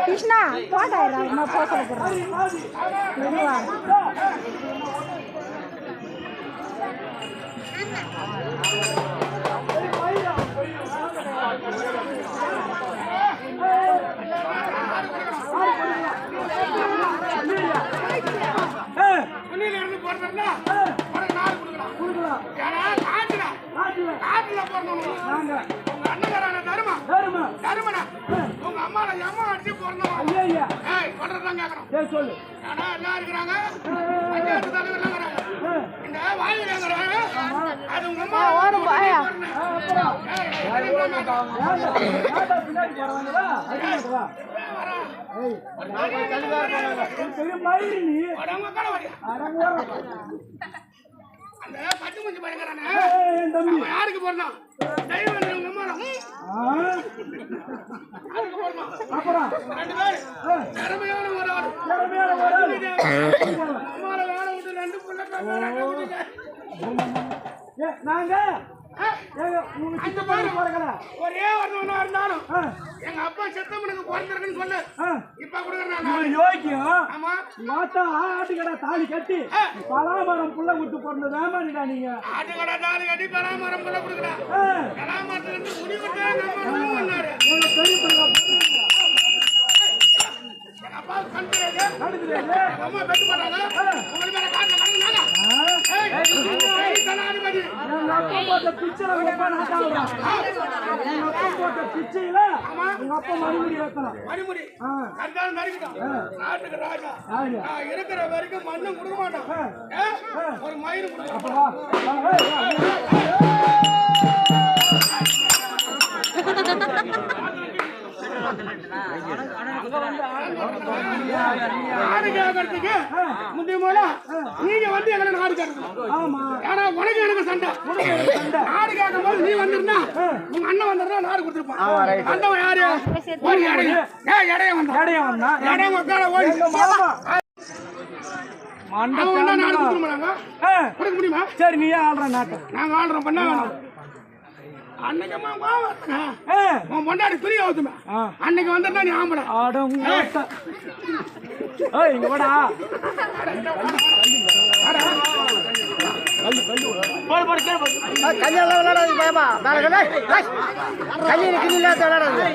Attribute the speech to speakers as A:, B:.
A: கிருஷ்ணா போட்டாயிரா நான் போக சொல்ல போகிறேன்
B: Thank you. பிறந்தா உனக்கு நாலு கொடுக்கலாம் ஏன்னா காட்டுல காட்டுல பிறந்தவங்க உங்க அண்ணன் தருமா தருமனா உங்க அம்மால எம்மா அடிச்சு பிறந்தவன் ஏய் சொல்றதுதான் கேட்கணும்
C: சொல்லு
B: ஏன்னா எல்லாம் இருக்கிறாங்க பஞ்சாயத்து தலைவர்லாம் இருக்கிறாங்க இந்த வாயில் இருக்கிறாங்க அது உங்க அம்மா
A: ஓரம் பாயா.
B: ஏய்.
C: பின்னாடி போறாங்களா
B: யாருக்கு பிறந்தான்
C: அப்புறம்
B: திறமையான ஒரு ஆள்
C: திறமையான ஒரு நாங்க
B: அந்த
C: பிறக்கல.
B: ஒரே ஒருவனா இருந்தாலும் எங்க அப்பா செத்தவனுக்கு பிறந்திருக்குன்னு சொல்லு. இப்ப கொடுக்குறேன்
C: யோக்கியம்
B: ஆமா.
C: ஆட்டுக்கடை தாலி கட்டி. பலாமரம் புள்ள விட்டு பிறந்தது ஏமாடிடா நீங்க.
B: ஆட்டுக்கடை தாலி கட்டி பலாமரம் புள்ள பலாமரத்துல இருந்து முடி விட்டு
C: எங்க
B: அப்பா அம்மா உங்களுக்கு
C: அப்பா போட்ட பிச்சையில உங்க அப்பா நாட்டாளுறான். எங்க அப்பா போட்ட பிச்சையில உங்க அப்பா மறுபடி வைக்கலாம் ஆ,
B: கண்டாலும் நடிக்கிட்டான் நாட்டுக்கு ராஜா. நான் இருக்கிற வரைக்கும் மண்ணும் கொடுக்க மாட்டான்? ஒரு மயிறு கொடுக்க
C: அப்ப வா. வா, ஏய், வா.
B: நாடு கேட்கறதுக்கு முந்தைய போல நீங்க வந்து எங்களை கேட்கணும்
C: ஆமா.
B: ஏன்னா உனக்கு எனக்கு சண்டை. நாடு கேட்கும் போது நீ வந்திருந்தா உங்க அண்ணன் வந்திருந்தா நாடு கொடுத்துருப்பான். வந்தவன் யாரு? ஒரு இடைய ஏ இடைய வந்தான்.
C: இடையே வந்தா
B: இடைய உட்கார ஓடி. முடியுமா?
C: சரி நீயே ஆள்ற நாட்டை
B: நாங்க ஆள்றோம் பண்ண அன்னைக்கு உன் பொண்டாடி பிரிய ஊத்துமே. அன்னைக்கு வந்திருந்தா நீ ஆம்பளை.
C: அடங்கோட்ட. ஏய், இங்க வாடா.
D: கல்யாணம் விளையாடாது பயமா மேலே கல்யாணம் கிளி இல்லாத விளையாடாது